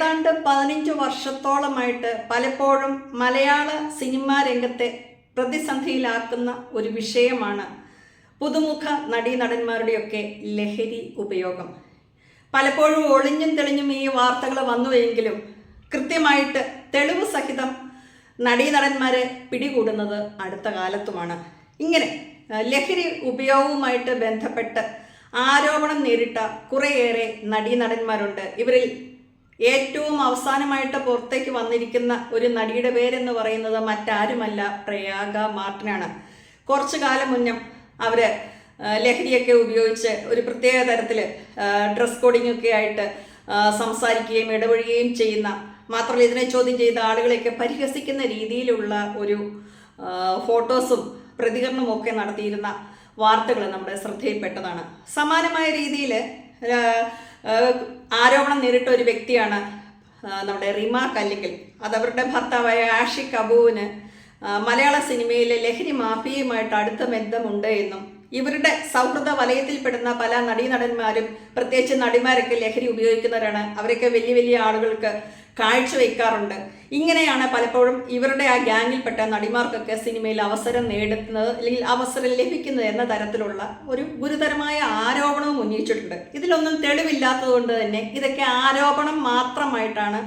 ഏതാണ്ട് പതിനഞ്ച് വർഷത്തോളമായിട്ട് പലപ്പോഴും മലയാള സിനിമാ രംഗത്തെ പ്രതിസന്ധിയിലാക്കുന്ന ഒരു വിഷയമാണ് പുതുമുഖ നടീനടന്മാരുടെയൊക്കെ ലഹരി ഉപയോഗം. പലപ്പോഴും ഒളിഞ്ഞും തെളിഞ്ഞും ഈ വാർത്തകൾ വന്നുവെങ്കിലും കൃത്യമായിട്ട് തെളിവ് സഹിതം നടീനടന്മാരെ പിടികൂടുന്നത് അടുത്ത കാലത്തുമാണ്. ഇങ്ങനെ ലഹരി ഉപയോഗവുമായിട്ട് ബന്ധപ്പെട്ട് ആരോപണം നേരിട്ട കുറേയേറെ നടീനടന്മാരുണ്ട്. ഇവരിൽ ഏറ്റവും അവസാനമായിട്ട് പുറത്തേക്ക് വന്നിരിക്കുന്ന ഒരു നടിയുടെ പേരെന്ന് പറയുന്നത് മറ്റാരുമല്ല പ്രയാഗ മാർട്ടിനാണ്. കുറച്ചു കാലം മുന്നം അവർ ലഹരിയൊക്കെ ഉപയോഗിച്ച് ഒരു പ്രത്യേക തരത്തിൽ ഡ്രസ് കോഡിങ്ങൊക്കെ ആയിട്ട് സംസാരിക്കുകയും ഇടപഴകുകയും ചെയ്യുന്ന മാത്രമല്ല ഇതിനെ ചോദ്യം ചെയ്ത ആളുകളെയൊക്കെ പരിഹസിക്കുന്ന രീതിയിലുള്ള ഒരു ഫോട്ടോസും പ്രതികരണവും ഒക്കെ നടത്തിയിരുന്ന വാർത്തകൾ നമ്മുടെ ശ്രദ്ധയിൽപ്പെട്ടതാണ്. സമാനമായ രീതിയിൽ ആരോപണം നേരിട്ട ഒരു വ്യക്തിയാണ് നമ്മുടെ റിമ കല്ലിക്കൽ. അത് അവരുടെ ഭർത്താവായ ആഷിഖ് അബുവിന് മലയാള സിനിമയിലെ ലഹരി മാഫിയയുമായിട്ട് അടുത്ത ബന്ധമുണ്ട് എന്നും ഇവരുടെ സൗഹൃദ വലയത്തിൽപ്പെടുന്ന പല നടീനടന്മാരും പ്രത്യേകിച്ച് നടിമാരൊക്കെ ലഹരി ഉപയോഗിക്കുന്നവരാണ്. അവരൊക്കെ വലിയ വലിയ ആളുകൾക്ക് കാഴ്ചവെക്കാറുണ്ട് ഇങ്ങനെയാണ് പലപ്പോഴും ഇവരുടെ ആ ഗ്യാങ്ങിൽപ്പെട്ട നടിമാർക്കൊക്കെ സിനിമയിൽ അവസരം നേടുന്നത് അല്ലെങ്കിൽ അവസരം ലഭിക്കുന്നത് എന്ന തരത്തിലുള്ള ഒരു ഗുരുതരമായ ആരോപണവും ഉന്നയിച്ചിട്ടുണ്ട്. ഇതിലൊന്നും തെളിവില്ലാത്തത് കൊണ്ട് തന്നെ ഇതൊക്കെ ആരോപണം മാത്രമായിട്ടാണ്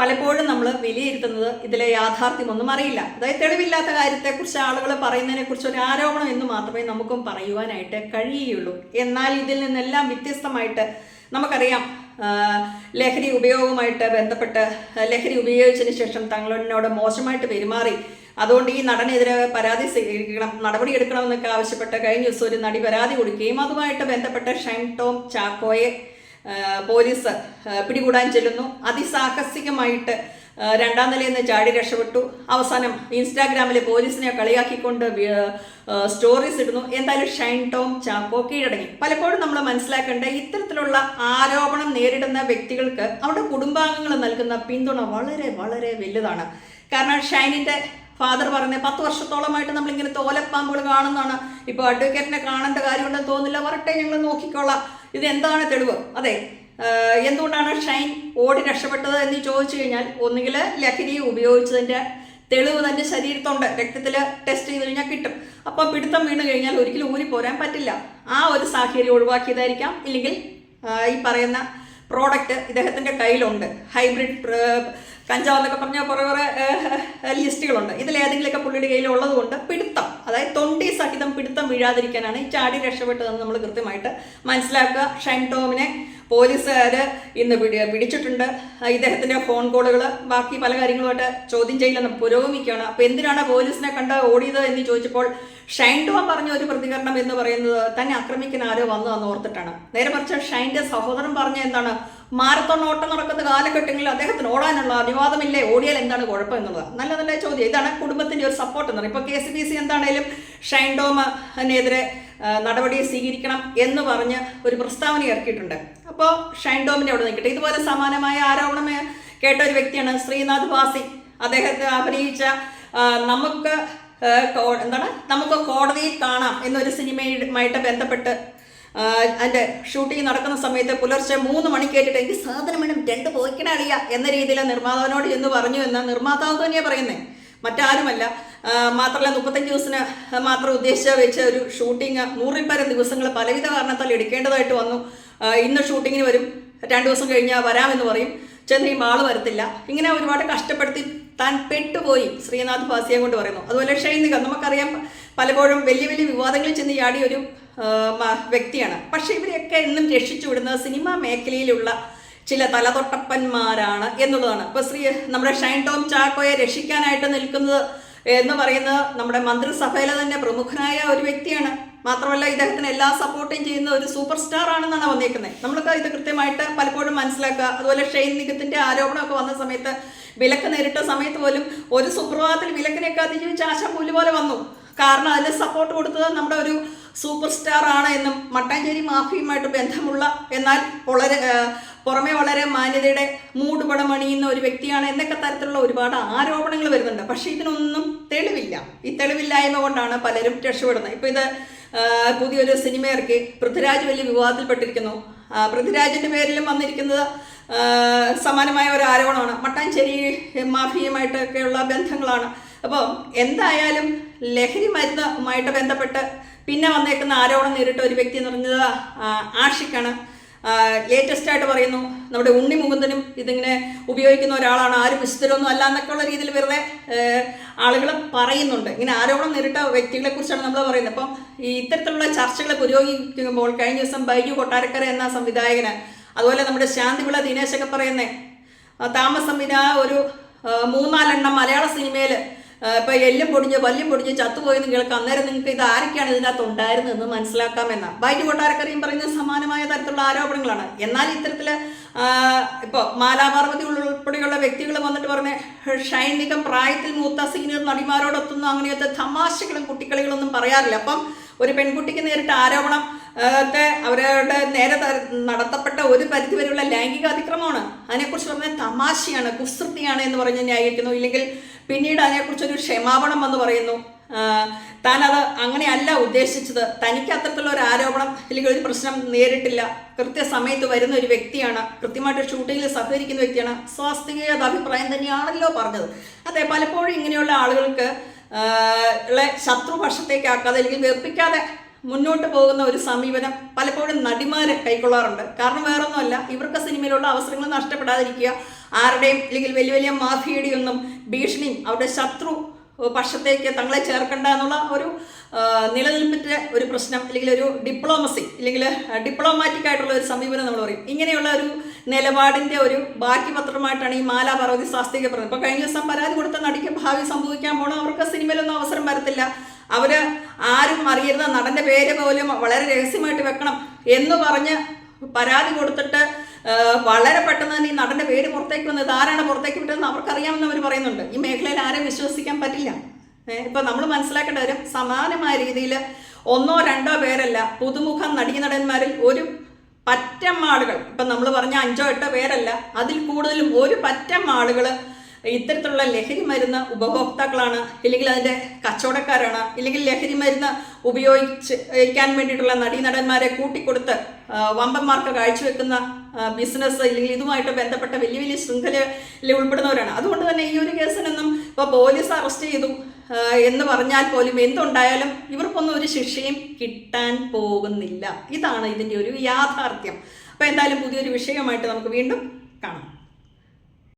പലപ്പോഴും നമ്മൾ വിലയിരുത്തുന്നത് ഇതിലെ യാഥാർത്ഥ്യമൊന്നും അറിയില്ല. അതായത് തെളിവില്ലാത്ത കാര്യത്തെക്കുറിച്ച് ആളുകൾ പറയുന്നതിനെക്കുറിച്ച് ഒരു ആരോപണം എന്ന് മാത്രമേ നമുക്കും പറയുവാനായിട്ട് കഴിയുകയുള്ളൂ എന്നാൽ ഇതിൽ നിന്നെല്ലാം വ്യത്യസ്തമായിട്ട് നമുക്കറിയാം ലഹരി ഉപയോഗവുമായിട്ട് ബന്ധപ്പെട്ട് ലഹരി ഉപയോഗിച്ചതിന് ശേഷം തങ്ങളോട് മോശമായിട്ട് പെരുമാറി. അതുകൊണ്ട് ഈ നടനെതിരെ പരാതി സ്വീകരിക്കണം നടപടി എടുക്കണമെന്നൊക്കെ ആവശ്യപ്പെട്ട് കഴിഞ്ഞ ദിവസം ഒരു നടി പരാതി കൊടുക്കുകയും അതുമായിട്ട് ബന്ധപ്പെട്ട ഷൈൻ ടോം ചാക്കോയെ പോലീസ് പിടികൂടാൻ ചെല്ലുന്നു. അതിസാഹസികമായിട്ട് രണ്ടാം നിലയിൽ നിന്ന് ചാടി രക്ഷപ്പെട്ടു. അവസാനം ഇൻസ്റ്റാഗ്രാമിൽ പോലീസിനെ കളിയാക്കിക്കൊണ്ട് സ്റ്റോറീസ് ഇടുന്നു. എന്തായാലും ഷൈൻ ടോം ചാക്കോ കീഴടങ്ങി. പലപ്പോഴും നമ്മൾ മനസ്സിലാക്കേണ്ട ഇത്തരത്തിലുള്ള ആരോപണം നേരിടുന്ന വ്യക്തികൾക്ക് അവരുടെ കുടുംബാംഗങ്ങൾ നൽകുന്ന പിന്തുണ വളരെ വളരെ വലുതാണ്. കാരണം ഷൈനിന്റെ ഫാദർ പറയുന്നത് പത്ത് വർഷത്തോളമായിട്ട് നമ്മളിങ്ങനെ തോലപ്പാമ്പുകൾ കാണുന്നതാണ്. ഇപ്പോൾ അഡ്വക്കേറ്റിനെ കാണേണ്ട കാര്യമുണ്ടെന്ന് തോന്നുന്നില്ല. വരട്ടെ ഞങ്ങൾ നോക്കിക്കോളാം. ഇത് എന്താണ് തെളിവ്? അതെ എന്തുകൊണ്ടാണ് ഷൈൻ ഓടി രക്ഷപ്പെട്ടത് എന്ന് ചോദിച്ചു കഴിഞ്ഞാൽ ഒന്നുകിൽ ലഹരി ഉപയോഗിച്ചതിന്റെ തെളിവ് തന്റെ ശരീരത്തുണ്ട് രക്തത്തിൽ ടെസ്റ്റ് ചെയ്ത് കഴിഞ്ഞാൽ കിട്ടും. അപ്പം പിടുത്തം വീണ് കഴിഞ്ഞാൽ ഒരിക്കലും ഊരി പോരാൻ പറ്റില്ല. ആ ഒരു സാഹചര്യം ഒഴിവാക്കിയതായിരിക്കാം. ഇല്ലെങ്കിൽ ഈ പറയുന്ന പ്രോഡക്റ്റ് ഇദ്ദേഹത്തിന്റെ കയ്യിലുണ്ട്. ഹൈബ്രിഡ് കഞ്ചാവ് എന്നൊക്കെ പറഞ്ഞാൽ കുറേ കുറേ ലിസ്റ്റുകളുണ്ട്. ഇതിലേതെങ്കിലുമൊക്കെ പുള്ളിയുടെ കയ്യിൽ ഉള്ളതുകൊണ്ട് പിടുത്തം അതായത് തൊണ്ടി സഹിതം പിടുത്തം വീഴാതിരിക്കാനാണ് ഈ ചാടി രക്ഷപ്പെട്ടതെന്ന് നമ്മൾ കൃത്യമായിട്ട് മനസ്സിലാക്കുക. ഷൈൻ ടോമിനെ പോലീസുകാർ ഇന്ന് പിടി പിടിച്ചിട്ടുണ്ട്. ഇദ്ദേഹത്തിന്റെ ഫോൺ കോളുകൾ ബാക്കി പല കാര്യങ്ങളുമായിട്ട് ചോദ്യം ചെയ്യലെന്ന് പുരോഗമിക്കുകയാണ്. അപ്പോൾ എന്തിനാണ് പോലീസിനെ കണ്ട് ഓടിയത് എന്ന് ചോദിച്ചപ്പോൾ ഷൈൻ ടോം പറഞ്ഞ ഒരു പ്രതികരണം എന്ന് പറയുന്നത് തന്നെ ആക്രമിക്കാൻ ആരോ വന്നതെന്ന് ഓർത്തിട്ടാണ്. നേരെ മറിച്ച് ഷൈന്റെ സഹോദരൻ പറഞ്ഞ എന്താണ്? മാരത്തോൺ ഓട്ടം നടക്കുന്ന കാലഘട്ടങ്ങളിൽ അദ്ദേഹത്തിന് ഓടാനുള്ള അനുവാദമില്ലേ? ഓടിയാൽ എന്താണ് കുഴപ്പം എന്നുള്ളത്? നല്ല നല്ല ചോദ്യം. ഇതാണ് കുടുംബത്തിന്റെ ഒരു സപ്പോർട്ട് എന്ന് പറയുന്നത്. ഇപ്പോൾ കെ സി ബി സി എന്താണേലും ഷൈൻ നടപടി സ്വീകരിക്കണം എന്ന് പറഞ്ഞ് ഒരു പ്രസ്താവന ഇറക്കിയിട്ടുണ്ട്. അപ്പോൾ ഷൈൻ ടോമിന്റെ അവിടെ നിൽക്കട്ടെ. ഇതുപോലെ സമാനമായ ആരോപണം കേട്ട ഒരു വ്യക്തിയാണ് ശ്രീനാഥ് വാസി. അദ്ദേഹത്തെ അഭിനയിച്ച നമുക്ക് എന്താണ്? നമുക്ക് കോടതിയിൽ കാണാം എന്നൊരു സിനിമയുമായിട്ട് ബന്ധപ്പെട്ട് അതിന്റെ ഷൂട്ടിംഗ് നടക്കുന്ന സമയത്ത് പുലർച്ചെ മൂന്ന് മണി കേട്ടിട്ട് എനിക്ക് സാധനം വേണം രണ്ട് പോയിക്കണ അളിയ എന്ന രീതിയിൽ നിർമ്മാതാവിനോട് എന്ന് പറഞ്ഞു എന്ന് നിർമ്മാതാവ് തന്നെയാണ് പറയുന്നത് മറ്റാരുമല്ല. മാത്രമല്ല മുപ്പത്തഞ്ച് ദിവസത്തിന് മാത്രം ഉദ്ദേശിച്ച വെച്ച ഒരു ഷൂട്ടിംഗ് നൂറിൽ പരം ദിവസങ്ങൾ പലവിധ കാരണത്താൽ എടുക്കേണ്ടതായിട്ട് വന്നു. ഇന്ന് ഷൂട്ടിങ്ങിന് വരും. രണ്ട് ദിവസം കഴിഞ്ഞാൽ വരാമെന്ന് പറയും. ചെന്ന് ഈ മാൾ വരത്തില്ല. ഇങ്ങനെ ഒരുപാട് കഷ്ടപ്പെടുത്തി താൻ പെട്ടുപോയി ശ്രീനാഥ് ഭാസിയെ കൊണ്ട് പറയുന്നു. അതുപോലെ ഷൈനിക നമുക്കറിയാം പലപ്പോഴും വലിയ വലിയ വിവാദങ്ങളിൽ ചെന്ന് ചാടിയ ഒരു വ്യക്തിയാണ്. പക്ഷേ ഇവരെയൊക്കെ എന്നും രക്ഷിച്ചു വിടുന്നത് സിനിമാ മേഖലയിലുള്ള ചില തലതൊട്ടപ്പന്മാരാണ് എന്നുള്ളതാണ്. ഇപ്പൊ ശ്രീ നമ്മുടെ ഷൈൻ ടോം ചാക്കോയെ രക്ഷിക്കാനായിട്ട് നിൽക്കുന്നത് എന്ന് പറയുന്നത് നമ്മുടെ മന്ത്രിസഭയിലെ തന്നെ പ്രമുഖനായ ഒരു വ്യക്തിയാണ്. മാത്രമല്ല ഇദ്ദേഹത്തിന് എല്ലാ സപ്പോർട്ടും ചെയ്യുന്ന ഒരു സൂപ്പർ സ്റ്റാർ ആണെന്നാണ് വന്നേക്കുന്നത്. നമ്മൾക്ക് ഇത് കൃത്യമായിട്ട് പലപ്പോഴും മനസ്സിലാക്കുക. അതുപോലെ ഷെയ്ൻ നികത്തിന്റെ ആരോപണമൊക്കെ വന്ന സമയത്ത് വിലക്ക് നേരിട്ട സമയത്ത് പോലും ഒരു സുപ്രഭാതത്തിൽ വിലക്കിനെയൊക്കെ അതിജീവിച്ച് ആശ പുല്ല് പോലെ വന്നു. കാരണം അതിന് സപ്പോർട്ട് കൊടുത്തത് നമ്മുടെ ഒരു സൂപ്പർ സ്റ്റാർ ആണ് എന്നും മട്ടാഞ്ചേരി മാഫിയുമായിട്ട് ബന്ധമുള്ള എന്നാൽ വളരെ പുറമെ വളരെ മാന്യതയുടെ മൂടുപടം അണിയുന്ന ഒരു വ്യക്തിയാണ്. എന്നൊക്കെ തരത്തിലുള്ള ഒരുപാട് ആരോപണങ്ങൾ വരുന്നുണ്ട്. പക്ഷേ ഇതിനൊന്നും തെളിവില്ല. ഈ തെളിവില്ലായ്മ കൊണ്ടാണ് പലരും രക്ഷപ്പെടുന്നത്. ഇപ്പോൾ ഇത് പുതിയൊരു സിനിമ ഇറക്കി പൃഥ്വിരാജ് വലിയ വിവാദത്തിൽപ്പെട്ടിരിക്കുന്നു ആ, പൃഥ്വിരാജിന്റെ പേരിലും വന്നിരിക്കുന്നത് സമാനമായ ഒരു ആരോപണമാണ്. മട്ടാഞ്ചേരി മാഫിയുമായിട്ടൊക്കെയുള്ള ബന്ധങ്ങളാണ്. അപ്പോൾ എന്തായാലും ലഹരി മരുന്നുമായിട്ട് ബന്ധപ്പെട്ട് പിന്നെ വന്നേക്കുന്ന ആരോപണം നേരിട്ട ഒരു വ്യക്തി എന്ന് പറഞ്ഞത് ആഷിക്കാണ്. ലേറ്റസ്റ്റ് ആയിട്ട് പറയുന്നു നമ്മുടെ ഉണ്ണി മുകുന്ദനും ഇതിങ്ങനെ ഉപയോഗിക്കുന്ന ഒരാളാണ്. ആരും വിശുദ്ധരൊന്നും അല്ല എന്നൊക്കെ ഉള്ള രീതിയിൽ വെറുതെ ആളുകൾ പറയുന്നുണ്ട്. ഇങ്ങനെ ആരോപണം നേരിട്ട വ്യക്തികളെ കുറിച്ചാണ് നമ്മൾ പറയുന്നത്. അപ്പം ഈ ഇത്തരത്തിലുള്ള ചർച്ചകളെ പുരോഗമിക്കുമ്പോൾ കഴിഞ്ഞ ദിവസം ബൈജു കൊട്ടാരക്കര എന്ന സംവിധായകന് അതുപോലെ നമ്മുടെ ശാന്തിവിള ദിനേശൊക്കെ പറയുന്നേ താമസം പിന്നെ ഒരു മൂന്നാലെണ്ണം മലയാള സിനിമയിൽ ഇപ്പൊ എല്ലും പൊടിഞ്ഞ് പല്ലും പൊടിഞ്ഞ് ചത്തുപോയെന്ന് കേൾക്കാം അന്നേരം നിങ്ങൾക്ക് ഇത് ആരൊക്കെയാണ് ഇതിനകത്ത് ഉണ്ടായിരുന്നതെന്ന് മനസ്സിലാക്കാമെന്ന. ബൈറ്റ് കൊട്ടാരക്കരയും പറയുന്നത് സമാനമായ തരത്തിലുള്ള ആരോപണങ്ങളാണ്. എന്നാൽ ഇത്തരത്തിൽ ഇപ്പോൾ ഇപ്പൊ മാലാപാർവതി ഉൾപ്പെടെയുള്ള വ്യക്തികൾ വന്നിട്ട് പറഞ്ഞ ഷൈനികം പ്രായത്തിൽ മൂത്ത സീനിയർ നടിമാരോടൊത്തൊന്നും അങ്ങനെയൊക്കെ തമാശകളും കുട്ടിക്കളികളൊന്നും പറയാറില്ല. അപ്പം ഒരു പെൺകുട്ടിക്ക് നേരിട്ട് ആരോപണം അവരുടെ നേരെ നടത്തപ്പെട്ട ഒരു പരിധിവരെയുള്ള ലൈംഗിക അതിക്രമമാണ് അതിനെക്കുറിച്ച് പറഞ്ഞ തമാശയാണ് കുസൃതിയാണ് എന്ന് പറഞ്ഞ് ന്യായീകരിക്കുന്നു. ഇല്ലെങ്കിൽ പിന്നീട് അതിനെക്കുറിച്ചൊരു ക്ഷമാപണം എന്ന് പറയുന്നു. താനത് അങ്ങനെയല്ല ഉദ്ദേശിച്ചത്. തനിക്ക് അത്തരത്തിലുള്ള ഒരു ആരോപണം അല്ലെങ്കിൽ ഒരു പ്രശ്നം നേരിട്ടില്ല. കൃത്യസമയത്ത് വരുന്ന ഒരു വ്യക്തിയാണ്. കൃത്യമായിട്ട് ഷൂട്ടിങ്ങിൽ സഹകരിക്കുന്ന വ്യക്തിയാണ്. സ്വാസ്ഥികത അഭിപ്രായം തന്നെയാണല്ലോ പറഞ്ഞത്. അതെ പലപ്പോഴും ഇങ്ങനെയുള്ള ആളുകൾക്ക് ശത്രുപക്ഷത്തേക്കാക്കാതെ അല്ലെങ്കിൽ വെറുപ്പിക്കാതെ മുന്നോട്ട് പോകുന്ന ഒരു സമീപനം പലപ്പോഴും നടിമാരെ കൈക്കൊള്ളാറുണ്ട്. കാരണം വേറൊന്നുമല്ല ഇവർക്ക് സിനിമയിലുള്ള അവസരങ്ങൾ നഷ്ടപ്പെടാതിരിക്കുക ആരുടെയും അല്ലെങ്കിൽ വലിയ വലിയ മാഫിയുടെയൊന്നും ഭീഷണിയും അവരുടെ ശത്രു പക്ഷത്തേക്ക് തങ്ങളെ ചേർക്കണ്ട എന്നുള്ള ഒരു നിലനിൽപ്പിന്റെ ഒരു പ്രശ്നം അല്ലെങ്കിൽ ഒരു ഡിപ്ലോമസി അല്ലെങ്കിൽ ഡിപ്ലോമാറ്റിക് ആയിട്ടുള്ള ഒരു സമീപനം നമ്മൾ പറയും. ഇങ്ങനെയുള്ള ഒരു നിലപാടിന്റെ ഒരു ബാക്കി പത്രമായിട്ടാണ് ഈ മാലാ പാർവതി ശാസ്ത്രീയ പറഞ്ഞത് ഇപ്പോൾ കഴിഞ്ഞ ദിവസം പരാതി കൊടുത്ത നടിക്ക് ഭാവി സംഭവിക്കാൻ പോകണം അവർക്ക് സിനിമയിലൊന്നും അവസരം വരത്തില്ല. അവർ ആരും അറിയരുത്. നടന്റെ പേര് പോലും വളരെ രഹസ്യമായിട്ട് വെക്കണം എന്ന് പറഞ്ഞ് പരാതി കൊടുത്തിട്ട് വളരെ പെട്ടെന്ന് തന്നെ ഈ നടന്റെ പേര് പുറത്തേക്ക് വന്നത് ആരാണ് പുറത്തേക്ക് വിട്ടതെന്ന് അവർക്കറിയാമെന്ന് അവർ പറയുന്നുണ്ട്. ഈ മേഖലയിൽ ആരെയും വിശ്വസിക്കാൻ പറ്റില്ല. ഇപ്പൊ നമ്മൾ മനസ്സിലാക്കേണ്ട ഒരു സമാനമായ രീതിയിൽ ഒന്നോ രണ്ടോ പേരല്ല പുതുമുഖ നടീനടന്മാരിൽ ഒരു പറ്റം ആളുകൾ ഇപ്പം നമ്മൾ പറഞ്ഞ അഞ്ചോ എട്ടോ പേരല്ല അതിൽ കൂടുതലും ഒരു പറ്റം ആളുകൾ ഇത്തരത്തിലുള്ള ലഹരി മരുന്ന് ഉപഭോക്താക്കളാണ് ഇല്ലെങ്കിൽ അതിന്റെ കച്ചവടക്കാരാണ് ഇല്ലെങ്കിൽ ലഹരി മരുന്ന് ഉപയോഗിച്ച് കഴിക്കാൻ വേണ്ടിയിട്ടുള്ള നടീനടന്മാരെ കൂട്ടിക്കൊടുത്ത് വമ്പന്മാർക്ക് കാഴ്ചവെക്കുന്ന ബിസിനസ് ഇല്ലെങ്കിൽ ഇതുമായിട്ട് ബന്ധപ്പെട്ട വലിയ വലിയ ശൃംഖലയിൽ ഉൾപ്പെടുന്നവരാണ്. അതുകൊണ്ട് തന്നെ ഈ ഒരു കേസിനൊന്നും ഇപ്പോൾ പോലീസ് അറസ്റ്റ് ചെയ്തു എന്ന് പറഞ്ഞാൽ പോലും എന്തുണ്ടായാലും ഇവർക്കൊന്നും ഒരു ശിക്ഷയും കിട്ടാൻ പോകുന്നില്ല. ഇതാണ് ഇതിന്റെ ഒരു യാഥാർത്ഥ്യം. അപ്പോൾ എന്തായാലും പുതിയൊരു വിഷയമായിട്ട് നമുക്ക് വീണ്ടും കാണാം.